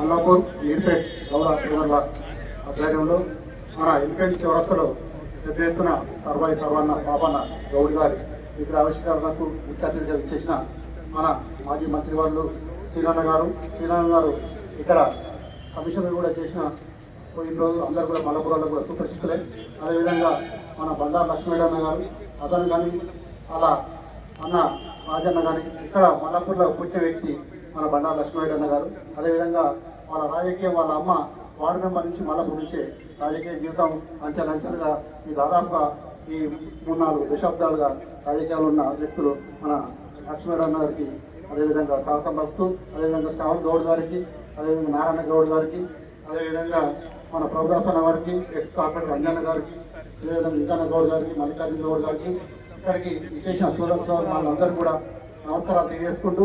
సిద్దిపేట్ గౌడ శ్రీవర్ల ఆధ్వర్యంలో మన ఎలిపెంట్ చౌరస్తలో పెద్ద ఎత్తున సర్వాయి సర్వన్న పాపన్న గౌడ్ గారి ఇక్కడ ఆవిష్కరణకు ముఖ్య అతిథిగా చేసిన మన మాజీ మంత్రి శ్రీనాన్న గారు. శ్రీనాన్న గారు ఇక్కడ కమిషనర్ కూడా చేసిన పోయిన రోజు అందరు కూడా మల్లపురంలో కూడా సుపరిచితులే. అదేవిధంగా మన బండారు లక్ష్మీడన్న గారు అతను కానీ అలా అన్న రాజన్న కానీ ఇక్కడ మల్లపూర్లో పుట్టిన వ్యక్తి మన బండారు లక్ష్మీడన్న గారు. అదేవిధంగా వాళ్ళ రాజకీయం వాళ్ళ అమ్మ వార్డు మెంబర్ నుంచి మల్లపూర్ నుంచే రాజకీయ జీవితం అంచెలంచెలుగా ఈ దాదాపుగా ఈ మూడు నాలుగు దశాబ్దాలుగా రాజకీయాలు ఉన్న వ్యక్తులు మన లక్ష్మీడన్న గారికి అదేవిధంగా సాహసం భక్తు అదేవిధంగా శ్రావణ్ గౌడ్ గారికి అదేవిధంగా నారాయణ గౌడ్ గారికి అదేవిధంగా మన ప్రభుదాసన గారికి ఎక్స్ కార్పొరేటర్ అంజన్న గారికి అదేవిధంగా ఇంకన్న గౌడ్ గారికి మల్లికార్జున గౌడ్ గారికి ఇక్కడికి విశేష సూరత్ సార్ వాళ్ళందరూ కూడా నమస్కారాలు తెలియజేసుకుంటూ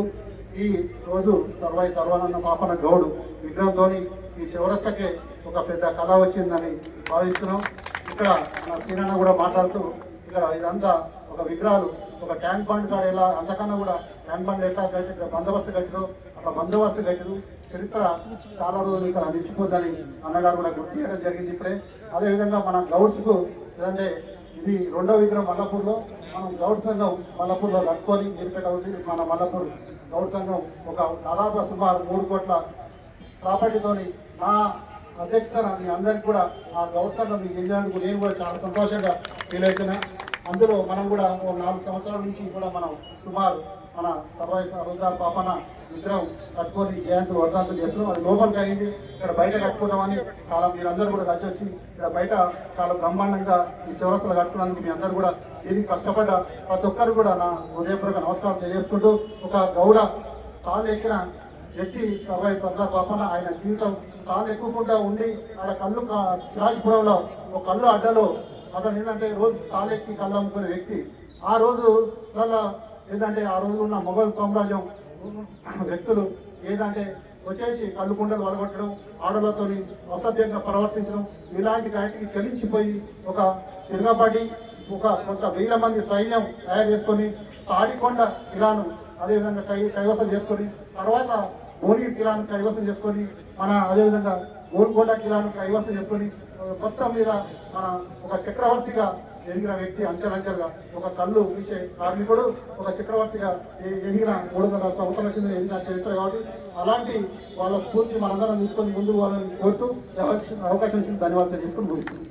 ఈ రోజు సర్వై సర్వానంద పాపన గౌడ్ విగ్రహంతోని ఈ చివరస్తకే ఒక పెద్ద కళ వచ్చిందని భావిస్తున్నాం. ఇక్కడ మన సీనన్న కూడా మాట్లాడుతూ ఇక్కడ ఇదంతా ఒక విగ్రహాలు ఒక ట్యాంక్ బండ్ కాడ ఎలా అంతకన్నా కూడా ట్యాంక్ బండ్ ఎట్లా కట్టి ఇక్కడ బందోబస్తు కట్టిరు అట్లా బందోబస్తు కట్టిరు చరిత్ర చాలా రోజులు ఇక్కడ నిలిచిపోద్దని అన్నగారు కూడా గుర్తు చేయడం జరిగింది ఇప్పుడే. అదేవిధంగా మన గౌడ్స్కు ఏదంటే ఇది రెండో విగ్రహం మల్లపూర్లో మనం గౌడ్ సంఘం మల్లపూర్లో కట్టుకొని మీరుపేట మన మల్లపూర్ గౌడ్ సంఘం ఒక దాదాపు సుమారు మూడు కోట్ల ప్రాపర్టీతోని నా అధ్యక్షతన మీ అందరికి కూడా ఆ గౌడ్ సంఘం మీకు చెందినందుకు నేను కూడా చాలా సంతోషంగా ఫీల్ అవుతున్నా. అందులో మనం కూడా ఓ నాలుగు సంవత్సరాల నుంచి కూడా మనం సుమారు మన సర్వాయి సర్దార్ పాపన విగ్రహం కట్టుకొని జయంతి వర్ధాంతులు చేస్తున్నాం. అది లోపలికి అయింది ఇక్కడ బయట కట్టుకుంటామని చాలా మీరందరూ కూడా కలిసి వచ్చి ఇక్కడ బయట చాలా బ్రహ్మాండంగా ఈ చౌరస్తలు కట్టుకున్నందుకు మీ అందరూ కూడా దీనికి కష్టపడ్డ ప్రతి ఒక్కరు కూడా నా హృదయపూర్వక నమస్కారం తెలియజేసుకుంటూ ఒక గౌడ తాను ఎక్కిన వ్యక్తి సర్వాయి సర్దార్ పాపన ఆయన జీవితం తాను ఎక్కువకుండా ఉండి ఆడ కళ్ళు రాజపురంలో ఒక కళ్ళు అడ్డలో అతను ఏంటంటే రోజు తాళెక్కి కళ్ళు అమ్ముకునే వ్యక్తి. ఆ రోజు తన ఏంటంటే ఆ రోజు ఉన్న మొఘల్ సామ్రాజ్యం వ్యక్తులు ఏంటంటే వచ్చేసి కళ్ళు కుండలు వలగొట్టడం ఆడలతోని అసభ్యంగా ప్రవర్తించడం ఇలాంటి వాటికి చలించిపోయి ఒక తిరగబడి ఒక కొంత వేల మంది సైన్యం తయారు చేసుకొని తాడికొండ కిలాను అదేవిధంగా కై కైవసం చేసుకొని తర్వాత భోని కిలాను కైవసం చేసుకొని మన అదేవిధంగా గోల్కొండ కిలాను కైవసం చేసుకొని మొత్తం మీద మన ఒక చక్రవర్తిగా ఎదిగిన వ్యక్తి అంచెలంచెలుగా ఒక కళ్ళు ఊసే కార్మికుడు ఒక చక్రవర్తిగా ఎదిగిన మూడు వందల సంవత్సరాల కింద ఎదిగిన చరిత్ర కాబట్టి అలాంటి వాళ్ళ స్ఫూర్తి మనందరం తీసుకొని ముందుకు వాళ్ళని కోరుతూ అవకాశం- ఇచ్చిన ధన్యవాదాలు తీసుకొని ముగిస్తుంది